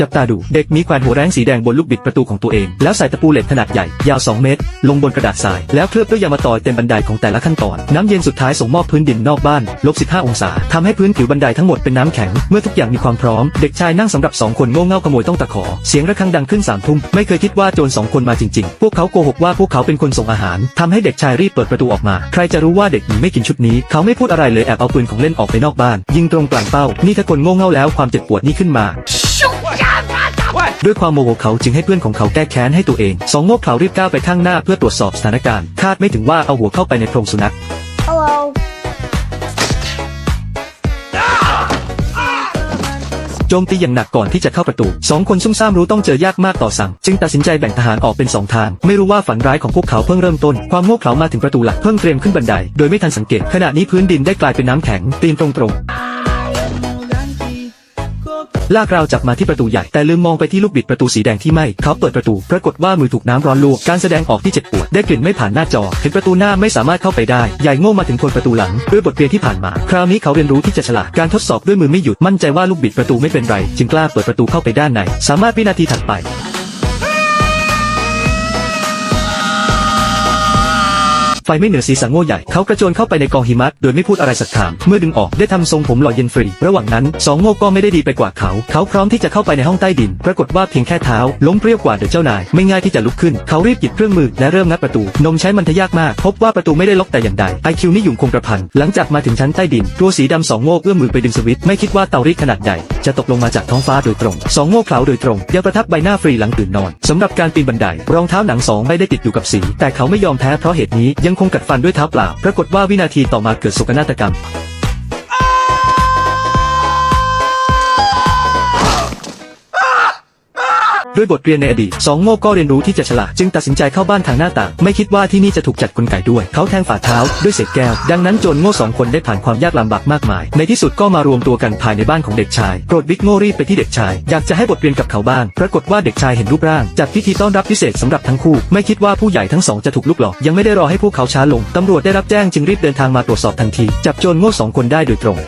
จับตาดู เด็กมีแขวนหัวแรงสีแดงบนลูกบิดประตูของตัวเอง แล้วใส่ตะปูเหล็กขนาดใหญ่ ยาว 2 เมตร ลงบนกระดาษทราย แล้วเคลือบด้วยยามะตอยเต็มบันไดของแต่ละขั้นตอน น้ำเย็นสุดท้ายส่งมอบพื้นดินนอกบ้านลบ15 องศาทำให้พื้นผิวบันไดทั้งหมดเป็นน้ำแข็ง เมื่อทุกอย่างมีความพร้อม เด็กชายนั่งสำหรับสองคนโง่เง่าขโมยต้องตะขอ เสียงระฆังดังขึ้นสามทุ่ม ไม่เคยคิดว่าโจรสองคนมาจริงๆ พวกเขาโกหกว่าพวกเขาเป็นคนส่งอาหารทำให้เด็กชายรีบเปิดประตูออกมา ใครจะรู้ว่าเด็กหญิงไม่กินชุดนี้ เขาไม่พูดอะไรเลยแอบเอาปืนของเล่นออกไปนอกบ้าน ยิงตรงกลางเป้า นี่ถ้าคนโง่เง่าแล้วความเจ็บปวดนี่ขึ้นมา ด้วยความโมโหเขาจึงให้เพื่อนของเขาแก้แค้นให้ตัวเอง สองโง่เขลารีบก้าวไปข้างหน้าเพื่อตรวจสอบสถานการณ์ คาดไม่ถึงว่าเอาหัวเข้าไปในโพรงสุนัข Hello. โจมตีอย่างหนักก่อนที่จะเข้าประตูสองคนซุ่มซ่ามรู้ต้องเจอยากมากต่อสั่ง จึงตัดสินใจแบ่งทหารออกเป็นสองทาง ไม่รู้ว่าฝันร้ายของพวกเขาเพิ่งเริ่มต้น ความโง่เขลามาถึงประตูหลักเพิ่งเตรียมขึ้นบันได โดยไม่ทันสังเกต ขณะนี้พื้นดินได้กลายเป็นน้ำแข็งตีนตรงๆ ลากราวจับมาที่ประตูใหญ่แต่ลืมมองไปที่ลูกบิดประตูสีแดงที่ไหม้เขาเปิดประตูปรากฏว่ามือถูกน้ำร้อนลวกการแสดงออกที่เจ็บปวดได้กลิ่นไม่ผ่านหน้าจอเห็นประตูหน้าไม่สามารถเข้าไปได้ใหญ่โง่มาถึงคนประตูหลังด้วยบทเรียนที่ผ่านมา คราวนี้เขาเรียนรู้ที่จะฉลาดการทดสอบด้วยมือไม่หยุดมั่นใจว่าลูกบิดประตูไม่เป็นไร จึงกล้าเปิดประตูเข้าไปด้านใน สามารถวินาทีถัดไป ไฟไม่เหนือศีรษะโง่ใหญ่เขากระโจนเข้าไปในกองหิมะโดยไม่พูดอะไรสักคำเมื่อดึงออกได้ทำทรงผมหล่อเย็นฟรี ระหว่างนั้นสองโง่ก็ไม่ได้ดีไปกว่าเขา เขาพร้อมที่จะเข้าไปในห้องใต้ดิน ปรากฏว่าเพียงแค่เท้า ล้มเปรี้ยวกว่าเดอะเจ้านาย ไม่ง่ายที่จะลุกขึ้น เขารีบหยิบเครื่องมือและเริ่มงัดประตู นมใช้มันทะยากมาก พบว่าประตูไม่ได้ล็อกแต่อย่างใดไอคิวนี่ยุ่งคงกระพันหลังจากมาถึงชั้นใต้ดินตัวสีดำสองโง่เอื้อมมือไปดึงสวิตช์ไม่คิดว่าเตารีดขนาดใหญ่ จะตกลงมาจากท้องฟ้าโดยตรงสองโง่เขลาโดยตรง ยังประทับใบหน้าฟรีหลังตื่นนอนสำหรับการปีนบันได รองเท้าหนังสองไม่ได้ติดอยู่กับสี แต่เขาไม่ยอมแพ้เพราะเหตุนี้ยังคงกัดฟันด้วยเท้าเปล่าปรากฏว่าวินาทีต่อมาเกิดโศกนาฏกรรม ด้วยบทเรียนในอดีตสองโง่ก็เรียนรู้ที่จะฉลาดจึงตัดสินใจเข้าบ้านทางหน้าต่างไม่คิดว่าที่นี่จะถูกจัดกลไกด้วย เขาแทงฝ่าเท้าด้วยเศษแก้ว ดังนั้นโจรโง่สองคนได้ผ่านความยากลำบากมากมาย ในที่สุดก็มารวมตัวกันภายในบ้านของเด็กชายโปรดบิ๊กโง่รีบไปที่เด็กชาย อยากจะให้บทเรียนกับเขาบ้างปรากฏว่าเด็กชายเห็นรูปร่างจัดพิธีต้อนรับพิเศษสำหรับทั้งคู่ ไม่คิดว่าผู้ใหญ่ทั้งสองจะถูกลุกหลอกยังไม่ได้รอให้พวกเขาช้าลงตำรวจได้รับแจ้งจึงรีบเดินทางมาตรวจสอบทันทีจับโจรโง่สองคนได้โดยตรง